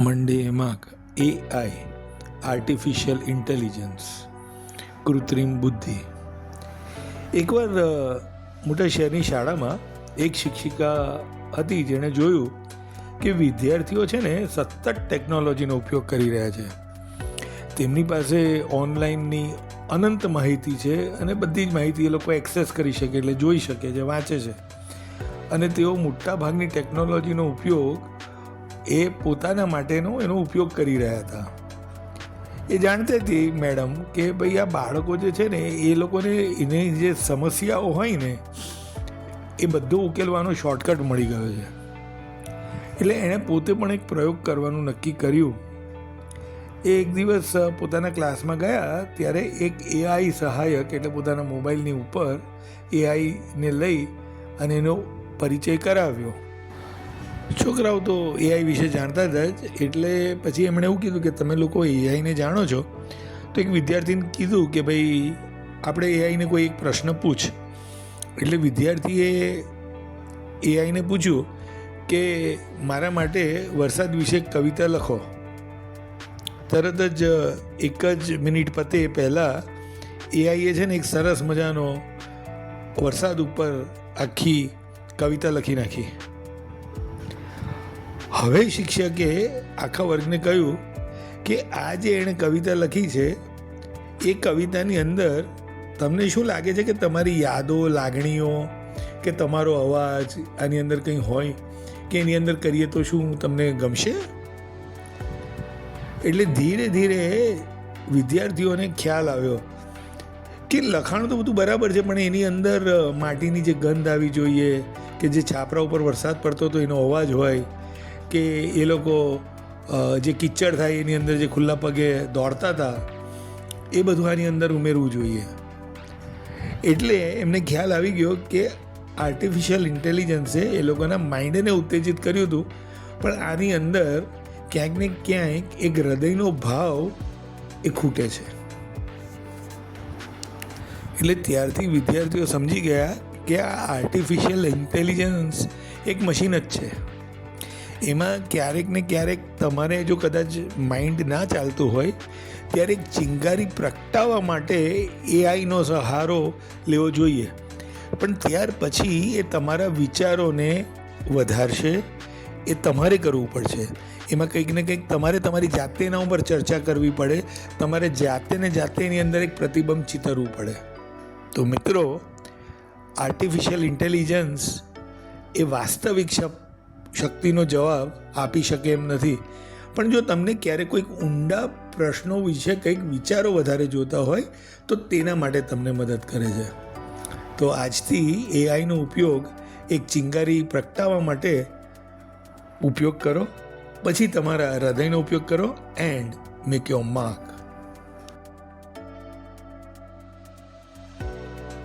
મંડે એમાં AI artificial intelligence કૃત્રિમ બુદ્ધિ. એકવાર મોટા શહેરની શાળામાં એક શિક્ષિકા હતી જેણે જોયું કે વિદ્યાર્થીઓ છે ને સતત ટેકનોલોજીનો ઉપયોગ કરી રહ્યા છે. તેમની પાસે ઓનલાઈનની અનંત માહિતી છે અને બધી જ માહિતી એ લોકો એક્સેસ કરી શકે એટલે જોઈ શકે છે, વાંચે છે. અને તેઓ મોટા ભાગની ટેકનોલોજીનો ઉપયોગ એ પોતાના માટેનો એનો ઉપયોગ કરી રહ્યા હતા. એ જાણતી હતી મેડમ કે ભાઈ આ બાળકો જે છે ને, એ લોકોને એની જે સમસ્યાઓ હોય ને, એ બધું ઉકેલવાનો શોર્ટકટ મળી ગયો છે. એટલે એણે પોતે પણ એક પ્રયોગ કરવાનું નક્કી કર્યું. એ એક દિવસ પોતાના ક્લાસમાં ગયા, ત્યારે એક એઆઈ સહાયક એટલે પોતાના મોબાઈલની ઉપર એઆઈને લઈ અને એનો પરિચય કરાવ્યો. છોકરાઓ તો એઆઈ વિશે જાણતા હતા જ, એટલે પછી એમણે એવું કીધું કે તમે લોકો એઆઈને જાણો છો, તો એક વિદ્યાર્થીને કીધું કે ભાઈ, આપણે એઆઈને કોઈ એક પ્રશ્ન પૂછ. એટલે વિદ્યાર્થીએ એઆઈને પૂછ્યું કે મારા માટે વરસાદ વિશે કવિતા લખો. તરત જ એક જ મિનિટ પતે પહેલાં એઆઈએ છે ને એક સરસ મજાનો વરસાદ ઉપર આખી કવિતા લખી નાખી. હવે શિક્ષકે આખા વર્ગને કહ્યું કે આ જે એણે કવિતા લખી છે, એ કવિતાની અંદર તમને શું લાગે છે કે તમારી યાદો, લાગણીઓ, કે તમારો અવાજ આની અંદર કંઈ હોય કે એની અંદર કરીએ તો શું તમને ગમશે? એટલે ધીરે ધીરે વિદ્યાર્થીઓને ખ્યાલ આવ્યો કે લખાણ તો બધું બરાબર છે, પણ એની અંદર માટીની જે ગંધ આવી જોઈએ કે જે છાપરા ઉપર વરસાદ પડતો તો એનો અવાજ હોય કે એ લોકો જે કિચડ થાય એની અંદર જે ખુલ્લા પગે દોડતા હતા, એ બધું આની અંદર ઉમેરવું જોઈએ. એટલે એમને ખ્યાલ આવી ગયો કે આર્ટિફિશિયલ ઇન્ટેલિજન્સે એ લોકોના માઇન્ડને ઉત્તેજિત કર્યું હતું, પણ આની અંદર ક્યાંક ને ક્યાંક એક હૃદયનો ભાવ એ ખૂટે છે. એટલે ત્યારથી વિદ્યાર્થીઓ સમજી ગયા કે આ આર્ટિફિશિયલ ઇન્ટેલિજન્સ એક મશીન જ છે. એમાં ક્યારેક ને ક્યારેક તમારે જો કદાચ માઇન્ડ ના ચાલતું હોય ત્યારે એક ચિંગારી પ્રગટાવવા માટે એઆઈનો સહારો લેવો જોઈએ. પણ ત્યાર પછી એ તમારા વિચારોને વધારશે, એ તમારે કરવું પડશે. એમાં કંઈક ને કંઈક તમારે તમારી જાતે એના ઉપર ચર્ચા કરવી પડે, તમારે જાતે ને જાતે એની અંદર એક પ્રતિબંધ ચિતરવું પડે. તો મિત્રો આર્ટિફિશિયલ ઇન્ટેલિજન્સ એ વાસ્તવિક શક- શક્તિનો જવાબ આપી શકે એમ નથી. પણ જો તમને ક્યારેક કોઈક ઊંડા પ્રશ્નો વિશે કંઈક વિચારો વધારે જોતા હોય, તો તેના માટે તમને મદદ કરે છે. તો આજથી એઆઈનો ઉપયોગ એક ચિંગારી પ્રગટાવવા માટે ઉપયોગ કરો, પછી તમારા હૃદયનો ઉપયોગ કરો એન્ડ મેક યોર માર્ક